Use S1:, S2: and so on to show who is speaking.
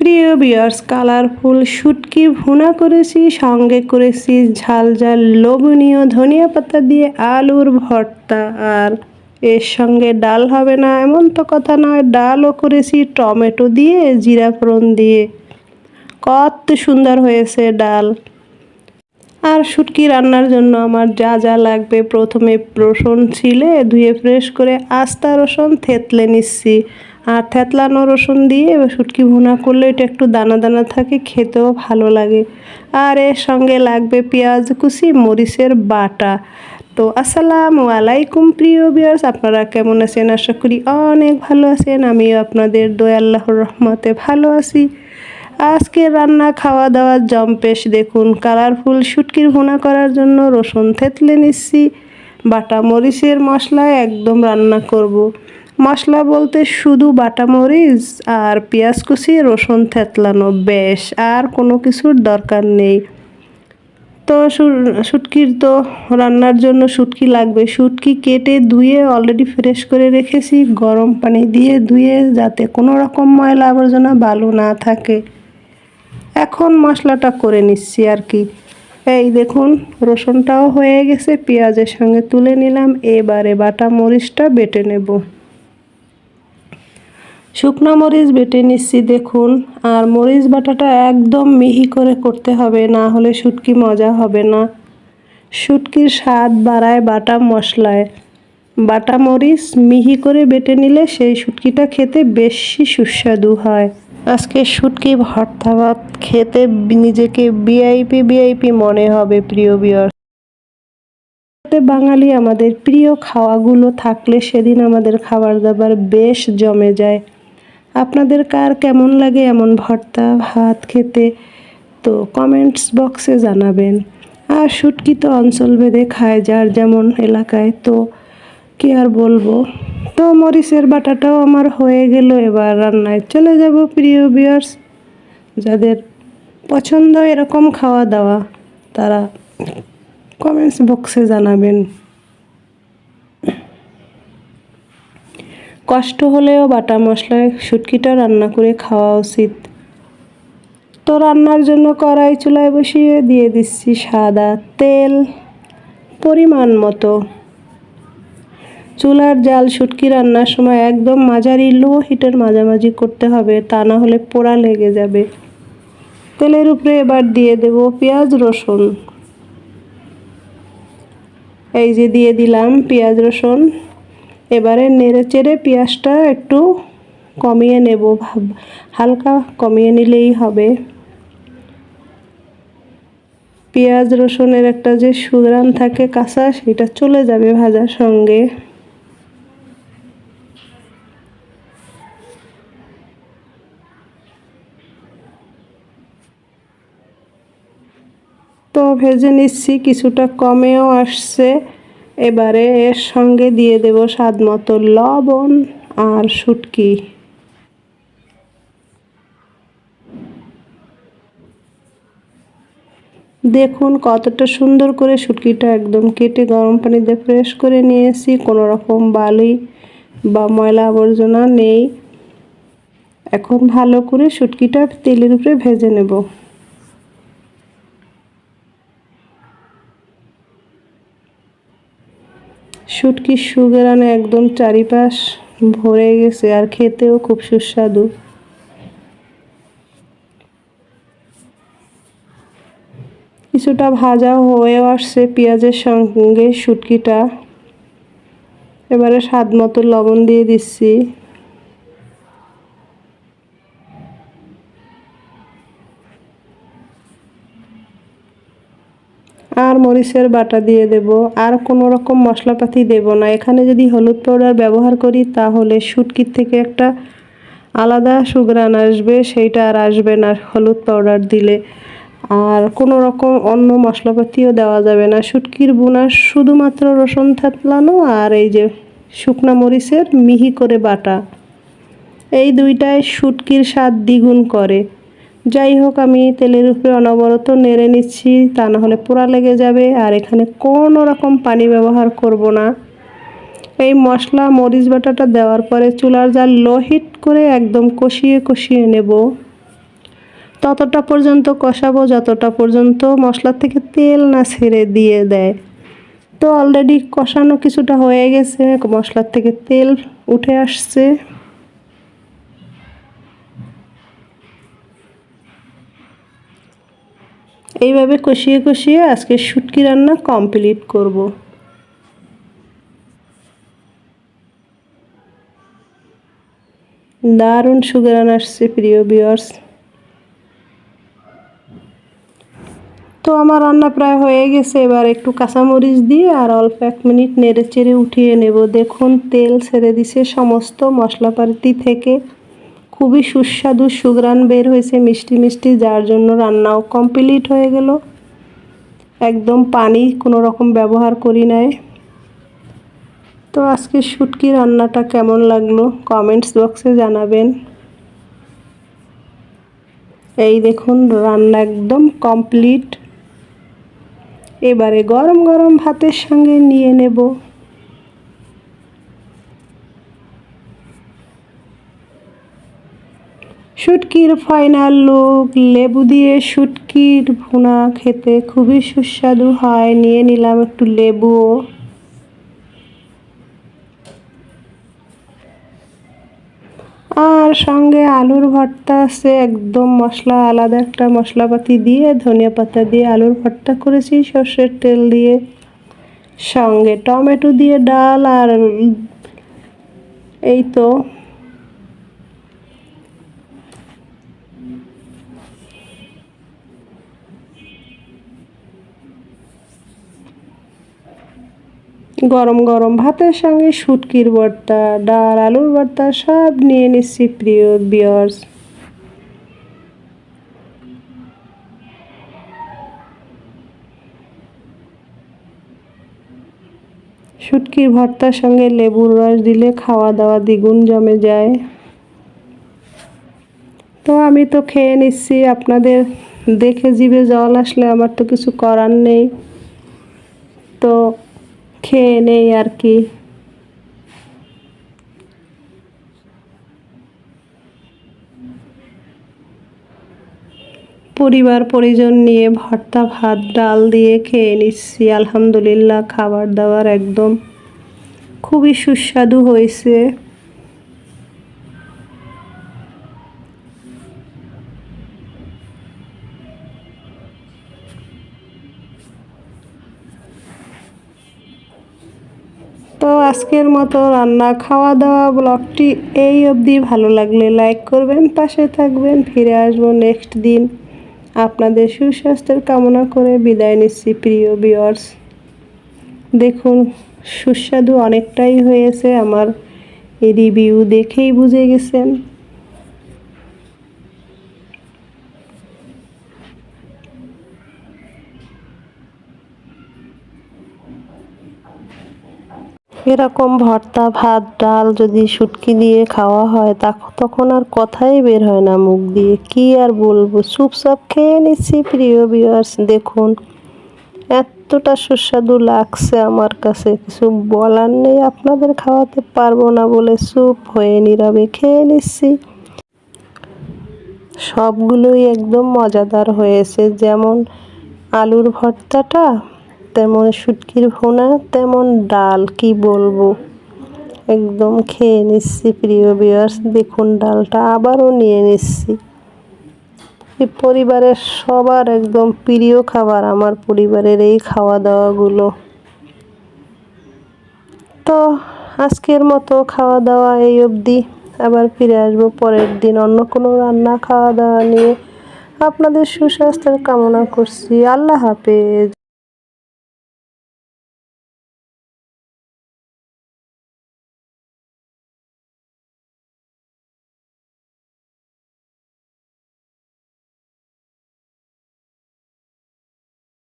S1: প্রিয় বিয়ার্স, কালারফুল শুটকি ভুনা করেছি, সঙ্গে করেছি ঝাল ঝাল লোভনীয় ধনিয়া পাতা দিয়ে আলুর ভর্তা। আর এর সঙ্গে ডাল হবে না, এমন তো কথা নয়, ডালও করেছি টমেটো দিয়ে, জিরা ফোড়ন দিয়ে। কত সুন্দর হয়েছে ডাল। আর শুটকি রান্নার জন্য আমার যা যা লাগবে, প্রথমে রসুন ছিলে, ধুয়ে ফ্রেশ করে আস্তা রসুন থেতলে নিচ্ছি। আর থেতলানো রসুন দিয়ে শুটকি ভুনা করলে এটা একটু দানা দানা থাকে, খেতেও ভালো লাগে। আর এর সঙ্গে লাগবে পেঁয়াজ কুচি, মরিচের বাটা। তো আসসালামু আলাইকুম প্রিয় বিয়ার্স আপনারা কেমন আছেন? আশা করি অনেক ভালো আছেন। আমিও আপনাদের দোয় আল্লাহর রহমতে ভালো আছি। আজকে রান্না খাওয়া দাওয়ার জম্পেশ দেখুন। কালারফুল শুটকির ভুনা করার জন্য রসুন থেতলে নিচ্ছি, বাটা মরিচের মশলায় একদম রান্না করব। মশলা বলতে শুধু বাটা মরিচ আর পেঁয়াজ কুচি, রসুন থেতলানো বেশ, আর কোনো কিছুর দরকার নেই। তো শুটকির তো রান্নার জন্য শুটকি লাগবে। শুটকি কেটে ধুয়ে অলরেডি ফ্রেশ করে রেখেছি। গরম পানি দিয়ে ধুয়ে যাতে কোনো রকম ময়লা আবর্জনা বালু না থাকে। এখন মশলাটা করে নিচ্ছি আর কি। এই দেখুন, রসুনটাও হয়ে গেছে, পেঁয়াজের সঙ্গে তুলে নিলাম। এবারে বাটা মরিচটা বেটে নেব। শুকনো মরিচ বেটে নিচ্ছি, দেখুন। আর মরিচ বাটাটা একদম মিহি করে করতে হবে, না হলে শুটকি মজা হবে না। শুটকির স্বাদ বাড়ায় বাটা মশলায়। বাটা মরিচ মিহি করে বেটে নিলে সেই শুটকিটা খেতে বেশি সুস্বাদু হয়। আজকে শুটকি ভর্তা ভাত খেতে নিজেকে বিআইপি বিআইপি মনে হবে, প্রিয় বিয়র বাঙালি আমাদের প্রিয় খাওয়াগুলো থাকলে সেদিন আমাদের খাবার দাবার বেশ জমে যায়। আপনাদের কার কেমন লাগে এমন ভর্তা, ভাত খেতে? তো কমেন্টস বক্সে জানাবেন। আর শুটকি তো অঞ্চল ভেদে খায় যার যেমন এলাকায়, তো কি আর বলব? তো মরিচের বাটাটাও আমার হয়ে গেল এবার রান্নায়। চলে যাব প্রিয় বিয়ার্স যাদের পছন্দ এরকম খাওয়া দাওয়া তারা কমেন্টস বক্সে জানাবেন। কষ্ট হলেও বাটা মশলায় শুটকিটা রান্না করে খাওয়া উচিত। তো রান্নার জন্য কড়াই চুলায় বসিয়ে দিয়ে দিচ্ছি সাদা তেল পরিমাণ মতো। চুলার জাল শুটকি রান্নার সময় একদম মাঝারি লো হিটের মাঝামাঝি করতে হবে, তা না হলে পোড়া লেগে যাবে। তেলের উপরে এবার দিয়ে দেব পেঁয়াজ, রসুন। এই যে দিয়ে দিলাম পেঁয়াজ, রসুন। এবারে নেড়ে চেড়ে পেঁয়াজটা একটু কমিয়ে নেব হালকা কমিয়ে নিলেই হবে। পেঁয়াজ রসুনের একটা যে সুরান থাকে কাঁচা, সেটা চলে যাবে ভাজার সঙ্গে। তো ভেজে নিচ্ছি, কিছুটা কমেও আসছে। এবারে এর সঙ্গে দিয়ে দেব স্বাদ মতো লবণ আর শুটকি। দেখুন কতটা সুন্দর করে শুটকিটা একদম কেটে গরম পানিতে ফ্রেশ করে নিয়েছি, কোনো রকম বালি বা ময়লা আবর্জনা নেই। এখন ভালো করে শুটকিটা তেলের উপরে ভেজে নেব। শুটকির আনে একদম চারিপাশ ভরে গেছে আর খেতেও খুব সুস্বাদু। কিছুটা ভাজা হয়ে আসছে পেঁয়াজের সঙ্গে শুটকিটা। এবারে স্বাদ মতো লবণ দিয়ে দিচ্ছি। আর মরিচের বাটা দিয়ে দেব। আর কোনো রকম মশলাপাতি দেব না। এখানে যদি হলুদ পাউডার ব্যবহার করি, তাহলে শুটকির থেকে একটা আলাদা সুগ্রান আসবে। সেইটা আর আসবে না হলুদ পাউডার দিলে। আর কোনো রকম অন্য মশলাপাতিও দেওয়া যাবে না। শুটকির বোনা শুধুমাত্র রসুন থাতলানো আর এই যে শুকনা মরিচের মিহি করে বাটা। এই দুইটায় শুটকির স্বাদ দ্বিগুণ করে। যাই হোক আমি তেলের উপরে অনবরত নেড়ে নিচ্ছি, তা না হলে পোড়া লেগে যাবে, আর এখানে কোনো রকম পানি ব্যবহার করব না। এই মশলা, মরিচ বাটাটা দেওয়ার পরে চুলার জাল লো হিট করে একদম কষিয়ে কষিয়ে নেব। ততটা পর্যন্ত কষাবো, যতটা পর্যন্ত মশলা থেকে তেল না ছেড়ে দিয়ে দেয়। তো অলরেডি কষানো কিছুটা হয়ে গেছে, মশলার থেকে তেল উঠে আসছে। এইভাবে কষিয়ে কষিয়ে আজকে শুটকি রান্না কমপ্লিট করব। দারুণ সুগারান আসছে প্রিয় বিয়ার্স তো আমার রান্না প্রায় হয়ে গেছে, এবার একটু কাঁচামরিচ দিয়ে আর অল্প এক মিনিট নেড়ে চেড়ে উঠিয়ে নেব। দেখুন, তেল ছেড়ে দিছে সমস্ত মশলাপাতি থেকে। খুবই সুস্বাদু সুগ্রান বের হয়েছে মিষ্টি মিষ্টি, যার জন্য রান্নাও কমপ্লিট হয়ে গেল। একদম পানি কোনো রকম ব্যবহার করি নাই। তো আজকে শুটকি রান্নাটা কেমন লাগল কমেন্টস বক্সে জানাবেন। এই দেখুন, রান্না একদম কমপ্লিট এবারে গরম গরম ভাতের সঙ্গে নিয়ে নেব। শুটকির ফাইনাল লুক লেবু দিয়ে শুটকির ভুনা খেতে খুবই সুস্বাদু হয়। নিয়ে নিলাম একটু লেবুও আর সঙ্গে আলুর ভর্তা আছে, একদম মশলা, আলাদা একটা মশলাপাতি দিয়ে, ধনিয়া পাতা দিয়ে আলুর ভর্তা করেছি, সর্ষের তেল দিয়ে। সঙ্গে টমেটো দিয়ে ডাল আর এই তো গরম গরম ভাতের সঙ্গে শুটকির ভর্তা, ডাল, আলুর ভর্তা, সব নিয়ে নিচ্ছি প্রিয় বিয়ার্স শুটকির ভর্তার সঙ্গে লেবুর রস দিলে খাওয়া দাওয়া দ্বিগুণ জমে যায়। তো আমি তো খেয়ে নিচ্ছি, আপনাদের দেখে জিভে জল আসলে আমার তো কিছু করার নেই। তো খেয়ে নেই আর কি। পরিবার পরিজন নিয়ে ভর্তা, ভাত, ডাল দিয়ে খেয়ে নিচ্ছি, আলহামদুলিল্লাহ খাবার দাবার একদম খুবই সুস্বাদু হয়েছে। আজকের মতো রান্না খাওয়া দাওয়া ব্লগটি এই অবধি। ভালো লাগলে লাইক করবেন, পাশে থাকবেন। ফিরে আসব নেক্সট দিন। আপনাদের সুস্বাস্থ্যের কামনা করে বিদায় নিচ্ছি, প্রিয় বিয়ার্স দেখুন, সুস্বাদু অনেকটাই হয়েছে। আমার রিভিউ দেখেই বুঝে গেছেন। এরকম ভর্তা, ভাত, ডাল যদি শুটকি দিয়ে খাওয়া হয় তা তখন আর কথাই বের হয় না মুখ দিয়ে। কি আর বলব? চুপচাপ খেয়ে নিচ্ছি প্রিয় বিয়ার্স দেখুন। এতটা সুস্বাদু লাগছে আমার কাছে। কিছু বলার নেই, আপনাদের খাওয়াতে পারব না বলে চুপ হয়ে নীরবে খেয়ে নিচ্ছি। সবগুলোই একদম মজাদার হয়েছে। যেমন আলুর ভর্তাটা তেমন শুটকির ভোনা, তেমন ডাল, কি বলব? একদম খেয়ে নিচ্ছি, প্রিয় বিয়ার্স দেখুন ডালটা আবারও নিয়ে নিচ্ছি। পরিবারের সবার একদম প্রিয় খাবার আমার পরিবারের এই খাওয়া দাওয়াগুলো তো, আজকের মতো খাওয়া দাওয়া এই অবধি। আবার ফিরে আসব পরের দিন অন্য কোনো রান্না খাওয়া দাওয়া নিয়ে। আপনাদের সুস্বাস্থ্যের কামনা করছি। আল্লাহ হাফেজ।